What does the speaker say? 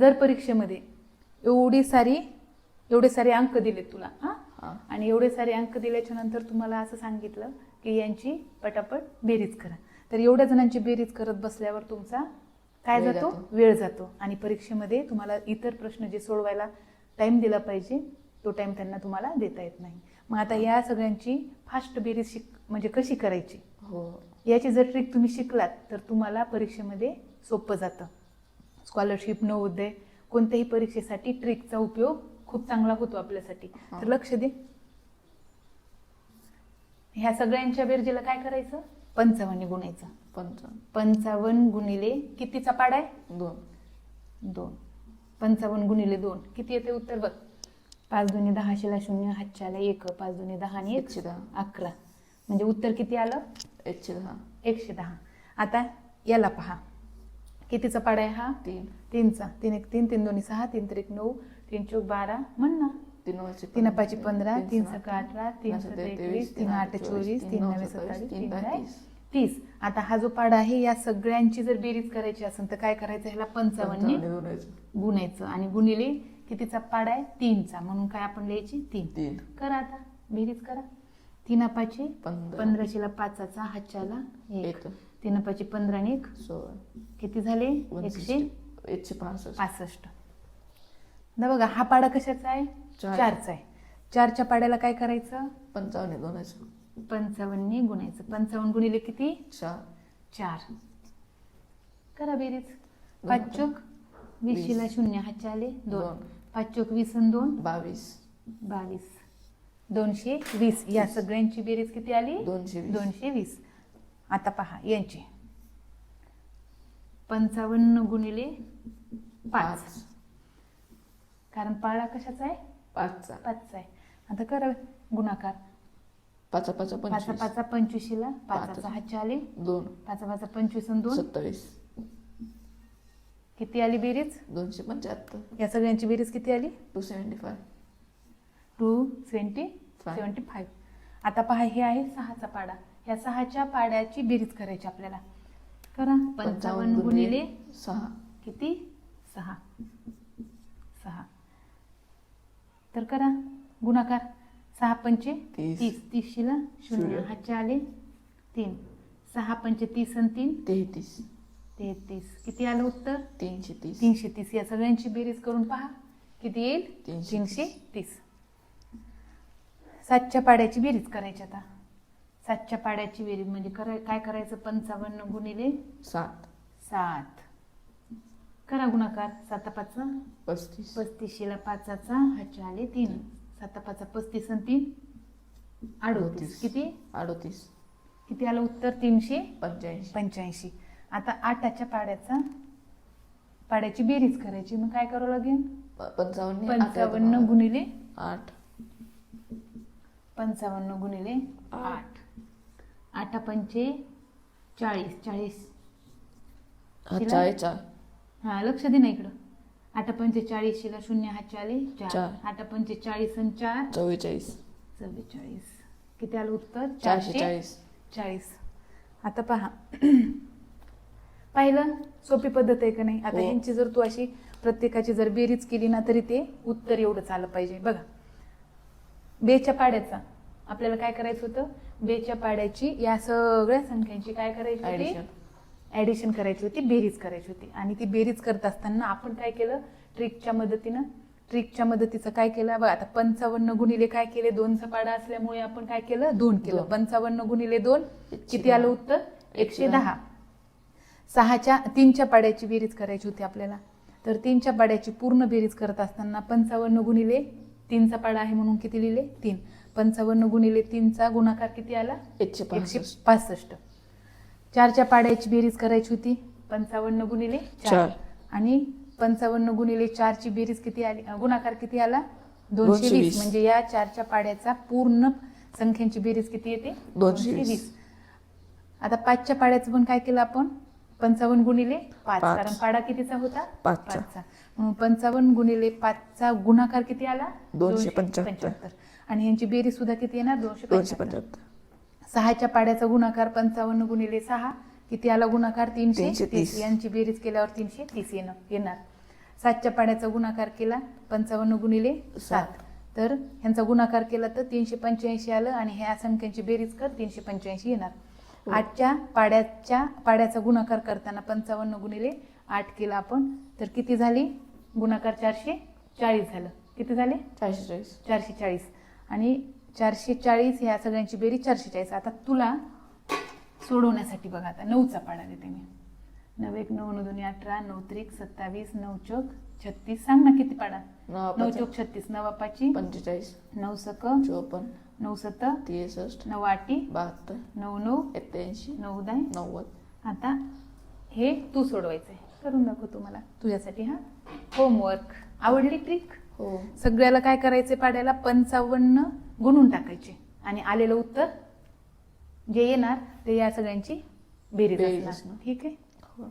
जर परीक्षेमध्ये एवढी सारी एवढे सारे अंक दिले तुला हा? आणि एवढे सारे अंक दिल्याच्या नंतर तुम्हाला असं सांगितलं की यांची पटापट बेरीज करा. तर एवढ्या जणांची बेरीज करत बसल्यावर तुमचा काय जातो? जातो. वेळ जातो. आणि परीक्षेमध्ये तुम्हाला इतर प्रश्न जे सोडवायला टाइम दिला पाहिजे तो टाइम त्यांना तुम्हाला देता येत नाही. मग आता या सगळ्यांची फास्ट बेरीज शिक म्हणजे कशी करायची? हो. याची जर ट्रिक तुम्ही शिकलात तर तुम्हाला परीक्षेमध्ये सोपं जातं. स्कॉलरशिप नवोदय कोणत्याही परीक्षेसाठी ट्रिकचा उपयोग खूप चांगला होतो आपल्यासाठी. तर लक्ष दे. ह्या सगळ्यांच्या बेरजेला काय करायचं? पंचावन्न गुणायचं. पंचावन्न. पंचावन्न गुणिले कितीचा पाडा आहे? दोन. दोन. पंचावन्न गुणिले दोन. किती येते उत्तर बघ. पाच दोन्ही दहाशेला शून्य हातच्याला एक. पाच दोन्ही दहा आणि एक एकशे दहा. अकरा. म्हणजे उत्तर किती आलं? एकशे दहा. एकशे दहा. आता याला पहा. कितीचा पाडा आहे हा? तीन. तीनचा. तीन एक तीन तीन दोन्ही सहा तीन त्रिक नऊ तीन चौक बारा. म्हण ना. तीन वाजचे तीन पाची पंधरा तीन सका अठरा तीन एकवीस तीन आठ चोवीस तीन नव्हे सत्तावीस, तीन तीस. आता हा जो पाडा आहे या सगळ्यांची जर बेरीज करायची असेल तर काय करायचं? ह्याला पंचावन्न गुणायचं. आणि गुणिले कितीचा पाडा आहे? तीनचा. म्हणून काय आपण लिहायची? तीन. करा आता. बेरीज करा. तीन पाचे पंधरा. पंधराशेला पाचाचा हातच्याला एक. तीन पाचे पंधरा आणि एक सोळा. किती झाले. एकशे एकशे पासष्ट. पासष्ट. ना बघा हा पाडा कशाचा आहे? चार. चारचा आहे. चारच्या पाड्याला काय करायचं? पंचावन्न गुणायचं. पंचावन्नी गुणायचं. पंचावन्न गुणिले किती? चार. चार. करा बेरीज. पाच चोक वीसशेला वीस. शून्य हातच्या आले दोन. दोन. पाच चोक वीस आणि दोन? बावीस. बावीस. दोनशे वीस. या सगळ्यांची बेरीज किती आली? दोनशे वीस. दोनशे वीस. आता पहा यांची. पंचावन्न गुणिले पाच. कारण पाळा कशाचा आहे? पाचचा. पाचचा आहे. आता करा गुणाकार. पाचा पाचा पाचा पंचवीस. पाचा पंचवीसशेला पाचाचा पाच. हातच्या आले दोन. पाचा पाचा पंचवीस आणि दोन. सत्तावीस. किती आली बेरीज? दोनशे पंच्याहत्तर. या सगळ्यांची बेरीज किती आली? Two seventy five. Two seventy Five. Seventy five आता पहा हे आहे सहाचा पाडा. या सहाच्या पाड्याची बेरीज करायची आपल्याला. करा. पंचावन्न गुणिले सहा. किती? सहा. सहा. तर करा. गुणाकार. सहा पंचे तीस. तीस. तीसशेला शून्य. हातच्या आले तीन. सहा पंचे तीस आणि तीन. तेहतीस. तेहतीस. किती आलं उत्तर? तीनशे तीस. तीनशे तीस. या सगळ्यांची बेरीज करून पहा. किती येईल? तीनशे तीस. सातच्या पाड्याची बेरीज करायची आता. सातच्या पाड्याची बेरीज म्हणजे कराय काय करायचं? पंचावन्न गुणिले सात. सात. करा गुणाकार. साता पाच पस्तीस. पस्तीसशेला पाचाचा हातच्या आले तीन. साता पाचा पस्तीस आणि तीन. अडोतीस. किती? अडोतीस. किती आलं उत्तर? तीनशे? पंच्याऐंशी. पंच्याऐंशी. आता आठाच्या पाड्याचा पाड्याची बेरीज करायची. मग काय करावं लागेल? पंचावन्न पंचावन्न गुणिले आठ. पंचावन्न गुणिले आठ. आठ पंचे चाळीस चाळीस. हा तिला? चाय चार हा लक्ष दे ना इकडं. आठ पंचे चाळीसशेला शून्य हा चाळीस चार चार. आठ पंचे चाळीस आणि चार चव्वेचाळीस. चव्वेचाळीस. किती आलं उत्तर? चारशे चाळीस. चाळीस. आता पहा. पाहिलं? सोपी पद्धत आहे का नाही? आता हो. ह्यांची जर तू अशी प्रत्येकाची जर बेरीज केली ना तरी ते उत्तर एवढंच आलं पाहिजे. बघा. बेच्या पाड्याचा. आपल्याला काय करायचं होतं? बेच्या पाड्याची या सगळ्या संख्यांची काय करायची होती? ऍडिशन ऍडिशन करायची होती बेरीज करायची होती. आणि ती बेरीज करत असताना आपण काय केलं? ट्रिकच्या मदतीनं ट्रिकच्या मदतीचं काय केलं? बघा आता पंचावन्न गुणिले काय केले? दोनचा पाडा असल्यामुळे आपण काय केलं? दोन केलं. दोन. पंचावन्न गुणिले दोन एकशे किती आलं. उत्तर? एकशे एकशे दहा. सहाच्या तीनच्या पाड्याची बेरीज करायची होती आपल्याला. तर तीनच्या पाड्याची पूर्ण बेरीज करत असताना पंचावन्न गुणिले तीनचा पाडा आहे म्हणून किती लिहिले? तीन. पंचावन्न गुणिले तीनचा गुणाकार किती आला? एकशे एकशे पासष्ट. चारच्या पाड्याची बेरीज करायची होती. पंचावन्न गुणिले चार. आणि पंचावन्न गुणिले चारची बेरीज किती आली? गुणाकार किती आला? दोनशे वीस. म्हणजे या चारच्या पाड्याचा पूर्ण संख्यांची बेरीज किती येते? दोनशे वीस. आता पाचच्या पाड्याचं पण काय केलं आपण? पंचावन्न गुणिले पाच. पाच. कारण पाडा कितीचा होता? पाचचा. म्हणून पंचावन्न गुणिले पाचचा गुणाकार किती आला? दोनशे पंच्याहत्तर. आणि यांची बेरीज सुद्धा किती येणार दोनशे दोनशे पंच्याहत्तर. पंच्याहत्तर. सहाच्या पाड्याचा गुणाकार पंचावन्न गुणिले सहा. किती आला गुणाकार? तीनशे तीनशे तीस. तीस. यांची बेरीज केल्यावर तीनशे तीस येणं येणार. सातच्या पाड्याचा गुणाकार केला पंचावन्न गुणिले सात. तर ह्यांचा गुणाकार केला तर तीनशे पंच्याऐंशी आलं आणि ह्या संख्यांची बेरीज कर तीनशे पंच्याऐंशी येणार. आठच्या पाड्याच्या पाड्याचा गुणाकार करताना पंचावन्न गुणिले आठ केला आपण तर किती झाली? गुणाकार चारशे चाळीस झालं. किती झाले? चारशे चाळीस. चारशे चाळीस. आणि चारशे चाळीस ह्या सगळ्यांची बेरीज चारशे चाळीस. आता तुला सोडवण्यासाठी बघा आता नऊचा पाडा देते मी. नऊ एक नऊ नऊ दोन्ही अठरा नऊ त्रिक सत्तावीस नऊ चौक छत्तीस. सांग ना किती पाडा? नऊ चौक छत्तीस. नऊ पाची पंचेचाळीस. नऊ सक चोपन्न. नऊ सत्त त्रेसष्ट नऊ आठी बहात्तर नऊ नऊ एक्क्याऐंशी नऊ दाय नव्वद. आता हे तू सोडवायचंय. करून दाखव तुम्हाला तुझ्यासाठी हा? होमवर्क आवडली ट्रिक हो. सगळ्याला काय करायचे पाड्याला? पंचावन्न गुणून टाकायचे. आणि आलेलं उत्तर जे येणार ते या सगळ्यांची बेरीज. असणार. ठीक आहे? हो.